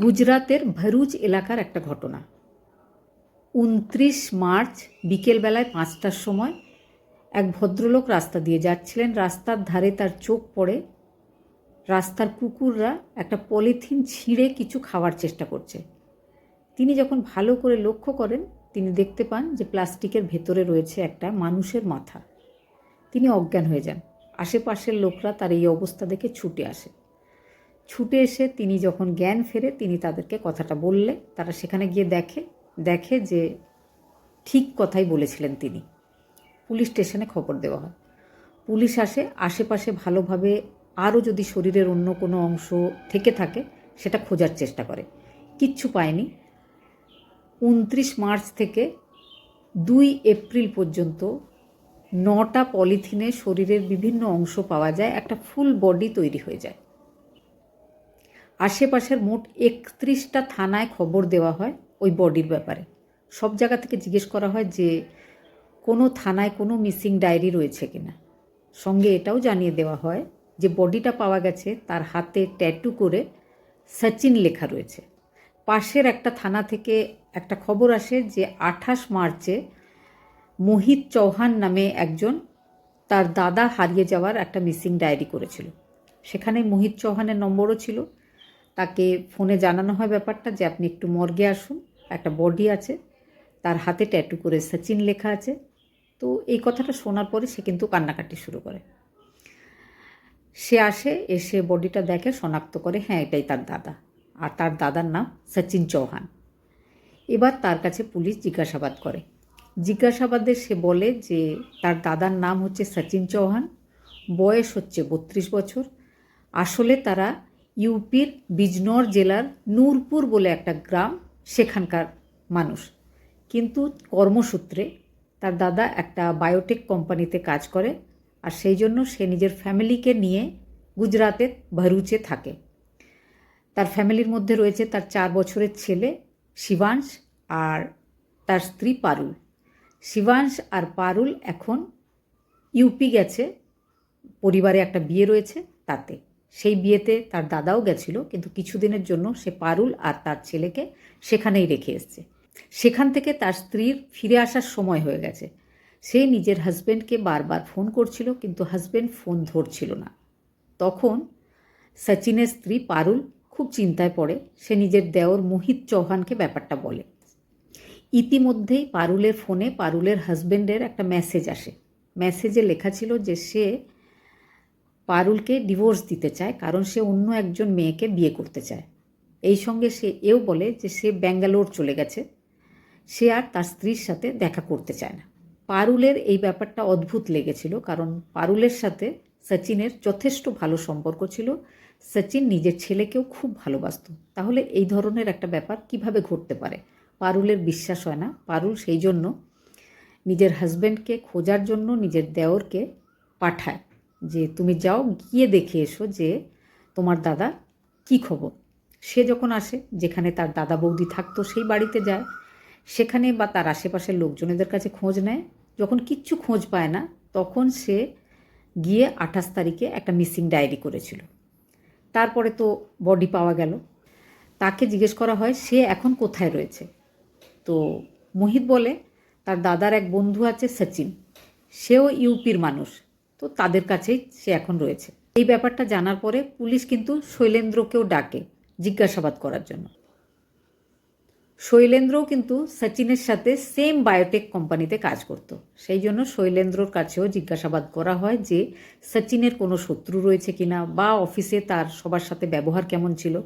গুজরাতের ভরুচ এলাকার একটা ঘটনা। উনত্রিশ মার্চ বিকেলবেলায় পাঁচটার সময় এক ভদ্রলোক রাস্তা দিয়ে যাচ্ছিলেন। রাস্তার ধারে তার চোখ পড়ে। রাস্তার কুকুররা একটা পলিথিন ছিঁড়ে কিছু খাওয়ার চেষ্টা করছে। তিনি যখন ভালো করে লক্ষ্য করেন, তিনি দেখতে পান যে প্লাস্টিকের ভেতরে রয়েছে একটা মানুষের মাথা। তিনি অজ্ঞান হয়ে যান। আশেপাশের লোকরা তার এই অবস্থা দেখে ছুটে আসে। ছুটে এসে তিনি যখন জ্ঞান ফেরে, তিনি তাদেরকে কথাটা বললে। তারা সেখানে গিয়ে দেখে দেখে যে ঠিক কথাই বলেছিলেন তিনি। পুলিশ স্টেশনে খবর দেওয়া হয়। পুলিশ আসে, আশেপাশে ভালোভাবে আরও যদি শরীরের অন্য কোনো অংশ থেকে থাকে, সেটা খোঁজার চেষ্টা করে। কিচ্ছু পায়নি। উনত্রিশ মার্চ থেকে দুই এপ্রিল পর্যন্ত নটা পলিথিনে শরীরের বিভিন্ন অংশ পাওয়া যায়। একটা ফুল বডি তৈরি হয়ে যায়। আশেপাশের মোট একত্রিশটা থানায় খবর দেওয়া হয় ওই বডির ব্যাপারে। সব জায়গা থেকে জিজ্ঞেস করা হয় যে কোনো থানায় কোনো মিসিং ডায়েরি রয়েছে কিনা। সঙ্গে এটাও জানিয়ে দেওয়া হয় যে বডিটা পাওয়া গেছে, তার হাতে ট্যাটু করে সচিন লেখা রয়েছে। পাশের একটা থানা থেকে একটা খবর আসে যে আঠাশ মার্চে মোহিত চৌহান নামে একজন তার দাদা হারিয়ে যাওয়ার একটা মিসিং ডায়েরি করেছিল। সেখানে মোহিত চৌহানের নম্বরও ছিল। তাকে ফোনে জানানো হয় ব্যাপারটা যে আপনি একটু মর্গে আসুন, একটা বডি আছে, তার হাতে ট্যাটু করে সচিন লেখা আছে। তো এই কথাটা শোনার পরে সে কিন্তু কান্নাকাটি শুরু করে। সে আসে, এসে বডিটা দেখে, শনাক্ত করে হ্যাঁ এটাই তার দাদা। আর তার দাদার নাম সচিন চৌহান। এবার তার কাছে পুলিশ জিজ্ঞাসাবাদ করে। জিজ্ঞাসাবাদে সে বলে যে তার দাদার নাম হচ্ছে সচিন চৌহান, বয়স হচ্ছে বত্রিশ বছর। আসলে তারা ইউপির বিজনর জেলার নূরপুর বলে একটা গ্রাম, সেখানকার মানুষ। কিন্তু কর্মসূত্রে তার দাদা একটা বায়োটেক কোম্পানিতে কাজ করে আর সেই জন্য সে নিজের ফ্যামিলিকে নিয়ে গুজরাতের ভরুচে থাকে। তার ফ্যামিলির মধ্যে রয়েছে তার চার বছরের ছেলে শিবাংশ আর তার স্ত্রী পারুল। শিবাংশ আর পারুল এখন ইউপি গেছে, পরিবারে একটা বিয়ে রয়েছে তাতে। সেই বিয়েতে তার দাদাও গেছিল, কিন্তু কিছুদিনের জন্য সে পারুল আর তার ছেলেকে সেখানেই রেখে এসছে। সেখান থেকে তার স্ত্রীর ফিরে আসার সময় হয়ে গেছে। সে নিজের হাজব্যান্ডকে বারবার ফোন করছিল, কিন্তু হাজব্যান্ড ফোন ধরছিল না। তখন সচিনের স্ত্রী পারুল খুব চিন্তায় পড়ে। সে নিজের দেওর মোহিত চৌহানকে ব্যাপারটা বলে। ইতিমধ্যেই পারুলের ফোনে পারুলের হাজব্যান্ডের একটা মেসেজ আসে। মেসেজে লেখা ছিল যে সে পারুলকে ডিভোর্স দিতে চায়, কারণ সে অন্য একজন মেয়েকে বিয়ে করতে চায়। এই সঙ্গে সে এও বলে যে সে ব্যাঙ্গালোর চলে গেছে, সে আর তার স্ত্রীর সাথে দেখা করতে চায় না। পারুলের এই ব্যাপারটা অদ্ভুত লেগেছিল, কারণ পারুলের সাথে সচিনের যথেষ্ট ভালো সম্পর্ক ছিল। সচিন নিজের ছেলেকেও খুব ভালোবাসত। তাহলে এই ধরনের একটা ব্যাপার কীভাবে ঘটতে পারে? পারুলের বিশ্বাস হয় না। পারুল সেই জন্য নিজের হাজব্যান্ডকে খোঁজার জন্য নিজের দেওরকে পাঠায়। যে তুমি যাও, গিয়ে দেখে এসো যে তোমার দাদা কি খবর। সে যখন আসে, যেখানে তার দাদা বৌদি থাকতো, সেই বাড়িতে যায়। সেখানে বা তার আশেপাশের লোকজনেদের কাছে খোঁজ নেয়। যখন কিচ্ছু খোঁজ পায় না, তখন সে গিয়ে আঠাশ তারিখে একটা মিসিং ডায়েরি করেছিল। তারপরে তো বডি পাওয়া গেল। তাকে জিজ্ঞেস করা হয়, সে এখন কোথায় রয়েছে? তো মোহিত বলে, তার দাদার এক বন্ধু আছে সচিন। সেও ইউপির মানুষ। তো তাদের কাছেই সে এখন রয়েছে। এই ব্যাপারটা জানার পরে পুলিশ কিন্তু শৈলেন্দ্রকেও ডাকে জিজ্ঞাসাবাদ করার জন্য। শৈলেন্দ্রও কিন্তু সচিনের সাথে সেম বায়োটেক কোম্পানিতে কাজ করত। সেই জন্য শৈলেন্দ্রর কাছেও জিজ্ঞাসাবাদ করা হয় যে, সচিনের কোনো শত্রু রয়েছে কিনা বা অফিসে তার সবার সাথে ব্যবহার কেমন ছিল?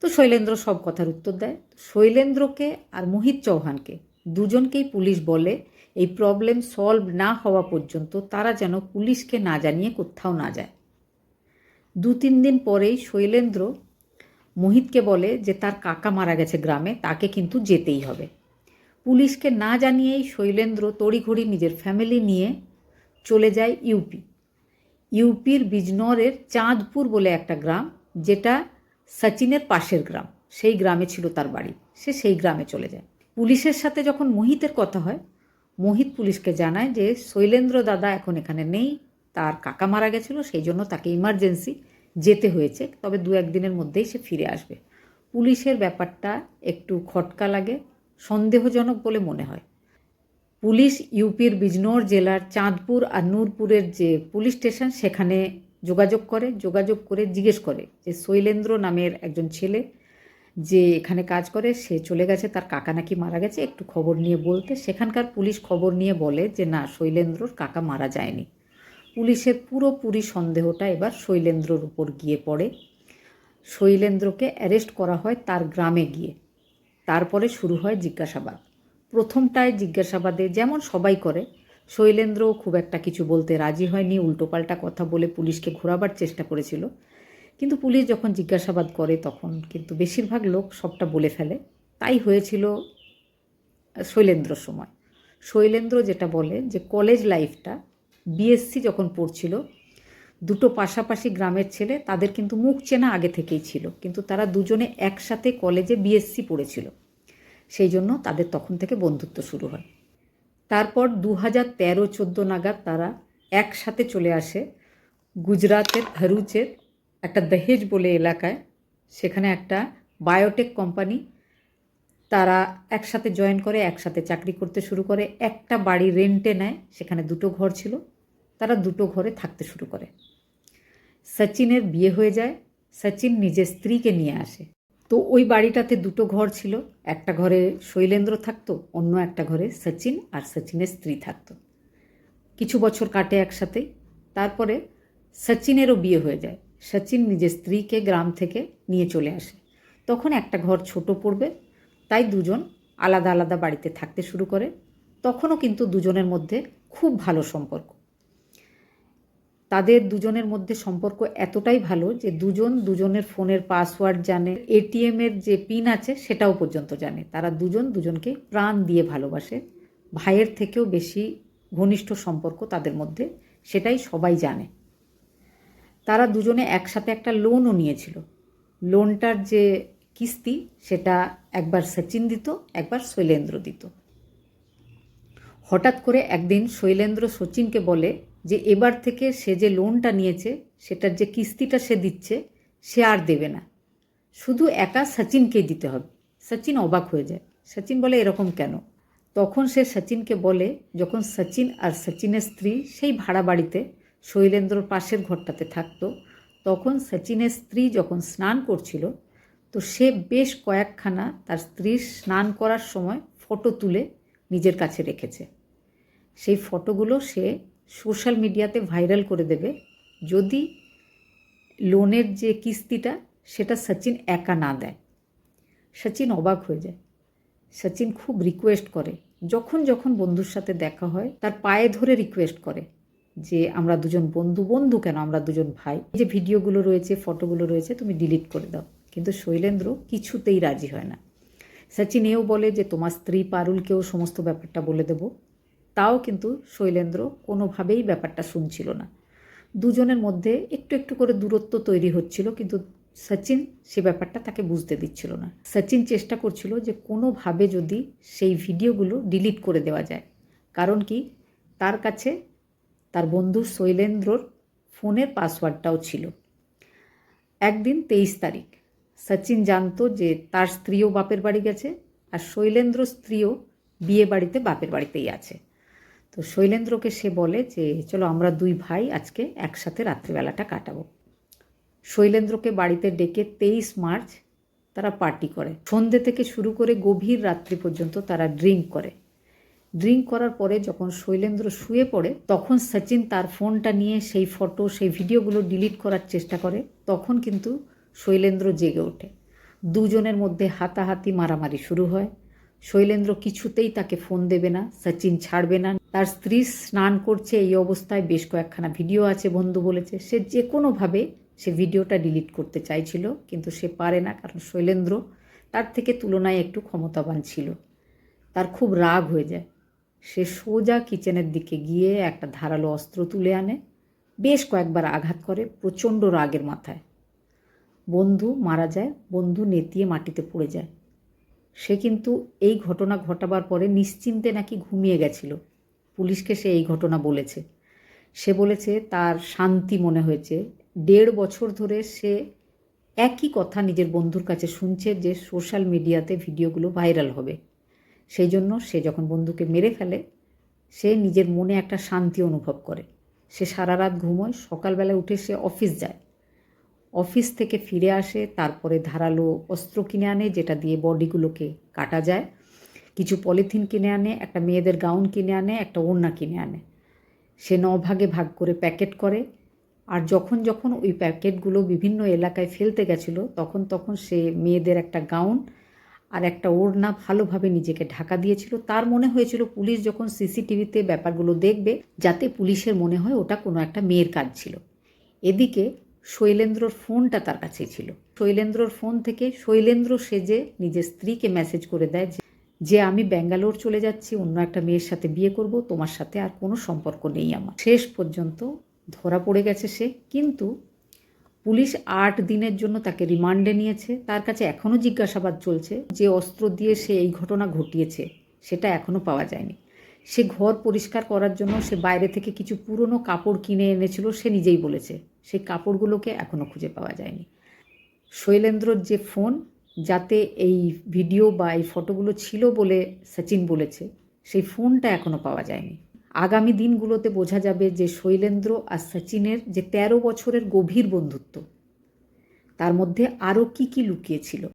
তো শৈলেন্দ্র সব কথার উত্তর দেয়। শৈলেন্দ্রকে আর মোহিত চৌহানকে দুজনকেই পুলিশ বলে, এই প্রবলেম সলভ না হওয়া পর্যন্ত তারা যেন পুলিশকে না জানিয়ে কোথাও না যায়। দু তিন দিন পরেই শৈলেন্দ্র মোহিতকে বলে যে তার কাকা মারা গেছে গ্রামে, তাকে কিন্তু যেতেই হবে। পুলিশকে না জানিয়েই শৈলেন্দ্র তড়িঘড়ি নিজের ফ্যামিলি নিয়ে চলে যায় ইউপি ইউপির বিজনরের চাঁদপুর বলে একটা গ্রাম, যেটা সচিনের পাশের গ্রাম, সেই গ্রামে ছিল তার বাড়ি। সে সেই গ্রামে চলে যায়। পুলিশের সাথে যখন মোহিতের কথা হয়, মোহিত পুলিশকে জানায় যে শৈলেন্দ্র দাদা এখন এখানে নেই, তার কাকা মারা গেছিল, সেই জন্য তাকে ইমার্জেন্সি যেতে হয়েছে, তবে দু একদিনের মধ্যেই সে ফিরে আসবে। পুলিশের ব্যাপারটা একটু খটকা লাগে, সন্দেহজনক বলে মনে হয়। পুলিশ ইউপির বিজনোর জেলার চাঁদপুর আর নূরপুরের যে পুলিশ স্টেশন, সেখানে যোগাযোগ করে যোগাযোগ করে জিজ্ঞেস করে যে শৈলেন্দ্র নামের একজন ছেলে যে এখানে কাজ করে, সে চলে গেছে, তার কাকা নাকি মারা গেছে, একটু খবর নিয়ে বলতে। সেখানকার পুলিশ খবর নিয়ে বলে যে, না, শৈলেন্দ্রর কাকা মারা যায়নি। পুলিশের পুরোপুরি সন্দেহটা এবার শৈলেন্দ্রর উপর গিয়ে পড়ে। শৈলেন্দ্রকে অ্যারেস্ট করা হয় তার গ্রামে গিয়ে। তারপরে শুরু হয় জিজ্ঞাসাবাদ। প্রথমটায় জিজ্ঞাসাবাদে যেমন সবাই করে, শৈলেন্দ্রও খুব একটা কিছু বলতে রাজি হয়নি, উল্টোপাল্টা কথা বলে পুলিশকে ঘোরাবার চেষ্টা করেছিল। কিন্তু পুলিশ যখন জিজ্ঞাসাবাদ করে তখন কিন্তু বেশিরভাগ লোক সবটা বলে ফেলে। তাই হয়েছিল শৈলেন্দ্রর সময়। শৈলেন্দ্র যেটা বলে যে কলেজ লাইফটা বিএসসি যখন পড়ছিল, দুটো পাশাপাশি গ্রামের ছেলে, তাদের কিন্তু মুখ চেনা আগে থেকেই ছিল। কিন্তু তারা দুজনে একসাথে কলেজে বিএসসি পড়েছিল। সেই জন্য তাদের তখন থেকে বন্ধুত্ব শুরু হয়। তারপর দু হাজার তেরো চোদ্দ নাগাদ তারা একসাথে চলে আসে গুজরাতের ভরুচের একটা দহেজ বলে এলাকায়, সেখানে একটা বায়োটেক কোম্পানি তারা একসাথে জয়েন করে, একসাথে চাকরি করতে শুরু করে। একটা বাড়ি রেন্টে নেয়, সেখানে দুটো ঘর ছিল, তারা দুটো ঘরে থাকতে শুরু করে। সচিনের বিয়ে হয়ে যায়, সচিন নিজের স্ত্রীকে নিয়ে আসে। তো ওই বাড়িটাতে দুটো ঘর ছিল, একটা ঘরে শৈলেন্দ্র থাকতো, অন্য একটা ঘরে সচিন আর সচিনের স্ত্রী থাকতো। কিছু বছর কাটে একসাথে, তারপরে সচিনেরও বিয়ে হয়ে যায়। সচিন নিজের স্ত্রীকে গ্রাম থেকে নিয়ে চলে আসে। তখন একটা ঘর ছোট পড়বে, তাই দুজন আলাদা আলাদা বাড়িতে থাকতে শুরু করে। তখনও কিন্তু দুজনের মধ্যে খুব ভালো সম্পর্ক। তাদের দুজনের মধ্যে সম্পর্ক এতটাই ভালো যে দুজন দুজনের ফোনের পাসওয়ার্ড জানে এটিএমের যে পিন আছে সেটাও পর্যন্ত জানে। তারা দুজন দুজনকে প্রাণ দিয়ে ভালোবাসে। ভাইয়ের থেকেও বেশি ঘনিষ্ঠ সম্পর্ক তাদের মধ্যে, সেটাই সবাই জানে। তারা দুজনে একসাথে একটা লোনও নিয়েছিল। লোনটার যে কিস্তি, সেটা একবার সচিন দিত, একবার শৈলেন্দ্র দিত। হঠাৎ করে একদিন শৈলেন্দ্র সচিনকে বলে যে, এবার থেকে সে যে লোনটা নিয়েছে, সেটার যে কিস্তিটা সে দিচ্ছে, সে আর দেবে না। শুধু একা সচিনকেই দিতে হবে। সচিন অবাক হয়ে যায়। সচিন বলে, এরকম কেন? তখন সে সচিনকে বলে, যখন সচিন আর সচিনের স্ত্রী সেই ভাড়া বাড়িতে শৈলেন্দ্রর পাশের ঘরটাতে থাকতো। তখন সচিনের স্ত্রী যখন স্নান করছিল, তো সে বেশ কয়েকখানা তার স্ত্রীর স্নান করার সময় ফটো তুলে নিজের কাছে রেখেছে। সেই ফটোগুলো সে সোশ্যাল মিডিয়াতে ভাইরাল করে দেবে। যদি লোনের যে কিস্তিটা, সেটা সচিন একা না দেয়। সচিন অবাক হয়ে যায়। সচিন খুব রিকোয়েস্ট করে। যখন যখন বন্ধুর সাথে দেখা হয়, তার পায়ে ধরে রিকোয়েস্ট করে। যে আমরা দুজন বন্ধু বন্ধু কেন আমরা দুজন ভাই? এই যে ভিডিওগুলো রয়েছে, ফটোগুলো রয়েছে, তুমি ডিলিট করে দাও। কিন্তু শৈলেন্দ্র কিছুতেই রাজি হয় না। সচিন এও বলে যে, তোমার স্ত্রী পারুলকেও সমস্ত ব্যাপারটা বলে দেব। তাও কিন্তু শৈলেন্দ্র কোনোভাবেই ব্যাপারটা শুনছিল না। দুজনের মধ্যে একটু একটু করে দূরত্ব তৈরি হচ্ছিল, কিন্তু সচিন সে ব্যাপারটা তাকে বুঝতে দিচ্ছিল না। সচিন চেষ্টা করছিল যে, কোনোভাবে যদি সেই ভিডিওগুলো ডিলিট করে দেওয়া যায়। কারণ কি? তার কাছে তার বন্ধু শৈলেন্দ্রর ফোনের পাসওয়ার্ডটাও ছিল। একদিন তেইশ তারিখ, সচিন জানতো যে তার স্ত্রীও বাপের বাড়ি গেছে আর শৈলেন্দ্র স্ত্রীও বিয়ে বাড়িতে বাপের বাড়িতেই আছে। তো শৈলেন্দ্রকে সে বলে যে, চলো আমরা দুই ভাই আজকে একসাথে রাত্রিবেলাটা কাটাবো। শৈলেন্দ্রকে বাড়িতে ডেকে তেইশ মার্চ তারা পার্টি করে। সন্ধ্যে থেকে শুরু করে গভীর রাত্রি পর্যন্ত তারা ড্রিঙ্ক করে। ড্রিঙ্ক করার পরে যখন শৈলেন্দ্র শুয়ে পড়ে, তখন সচিন তার ফোনটা নিয়ে সেই ফটো সেই ভিডিওগুলো ডিলিট করার চেষ্টা করে। তখন কিন্তু শৈলেন্দ্র জেগে ওঠে। দুজনের মধ্যে হাতাহাতি মারামারি শুরু হয়। শৈলেন্দ্র কিছুতেই তাকে ফোন দেবে না, সচিন ছাড়বে না। তার স্ত্রী স্নান করছে এই অবস্থায়, বেশ কয়েকখানা ভিডিও আছে, বন্ধু বলেছে। সে যে কোনোভাবে সে ভিডিওটা ডিলিট করতে চাইছিল, কিন্তু সে পারে না, কারণ শৈলেন্দ্র তার থেকে তুলনায় একটু ক্ষমতাবান ছিল। তার খুব রাগ হয়ে যায়। সে সোজা কিচেনের দিকে গিয়ে একটা ধারালো অস্ত্র তুলে আনে। বেশ কয়েকবার আঘাত করে প্রচণ্ড রাগের মাথায়। বন্ধু মারা যায়, বন্ধু নেতিয়ে মাটিতে পড়ে যায়। সে কিন্তু এই ঘটনা ঘটাবার পরে নিশ্চিন্তে নাকি ঘুমিয়ে গেছিল। পুলিশকে সে এই ঘটনা বলেছে। সে বলেছে, তার শান্তি মনে হয়েছে। দেড় বছর ধরে সে একই কথা নিজের বন্ধুর কাছে শুনছে যে সোশ্যাল মিডিয়াতে ভিডিওগুলো ভাইরাল হবে। সেই জন্য সে যখন বন্ধুকে মেরে ফেলে, সে নিজের মনে একটা শান্তি অনুভব করে। সে সারা রাত ঘুমোয়, সকালবেলা উঠে সে অফিস যায়। অফিস থেকে ফিরে আসে, তারপরে ধারালো অস্ত্র কিনে আনে, যেটা দিয়ে বডিগুলোকে কাটা যায়। কিছু পলিথিন কিনে আনে, একটা মেয়েদের গাউন কিনে আনে, একটা ওড়না কিনে আনে। সে ন ভাগে ভাগ করে প্যাকেট করে। আর যখন যখন ওই প্যাকেটগুলো বিভিন্ন এলাকায় ফেলতে গেছিল, তখন তখন সে মেয়েদের একটা গাউন আর একটা ওড়না ভালোভাবে নিজেকে ঢাকা দিয়েছিল। তার মনে হয়েছিল পুলিশ যখন সিসিটিভিতে ব্যাপারগুলো দেখবে, যাতে পুলিশের মনে হয় ওটা কোনো একটা মেয়ের কাজ ছিল। এদিকে শৈলেন্দ্রর ফোনটা তার কাছেই ছিল। শৈলেন্দ্রর ফোন থেকে শৈলেন্দ্র সেজে নিজের স্ত্রীকে মেসেজ করে দেয় যে- যে আমি ব্যাঙ্গালোর চলে যাচ্ছি, অন্য একটা মেয়ের সাথে বিয়ে করব, তোমার সাথে আর কোনো সম্পর্ক নেই আমার। শেষ পর্যন্ত ধরা পড়ে গেছে সে। কিন্তু পুলিশ আট দিনের জন্য তাকে রিমান্ডে নিয়েছে। তার কাছে এখনও জিজ্ঞাসাবাদ চলছে যে অস্ত্র দিয়ে সে এই ঘটনা ঘটিয়েছে, সেটা এখনও পাওয়া যায়নি। সে ঘর পরিষ্কার করার জন্য সে বাইরে থেকে কিছু পুরনো কাপড় কিনে এনেছিল, সে নিজেই বলেছে। সেই কাপড়গুলোকে এখনও খুঁজে পাওয়া যায়নি। শৈলেন্দ্রর যে ফোন, যাতে এই ভিডিও বা এই ফটোগুলো ছিল বলে সচিন বলেছে, সেই ফোনটা এখনও পাওয়া যায়নি। আগামী দিনগুলোতে বোঝা যাবে যে শৈলেন্দ্র আর সচিনের যে তেরো বছরের গভীর বন্ধুত্ব, তার মধ্যে আরও কী কী লুকিয়েছিল।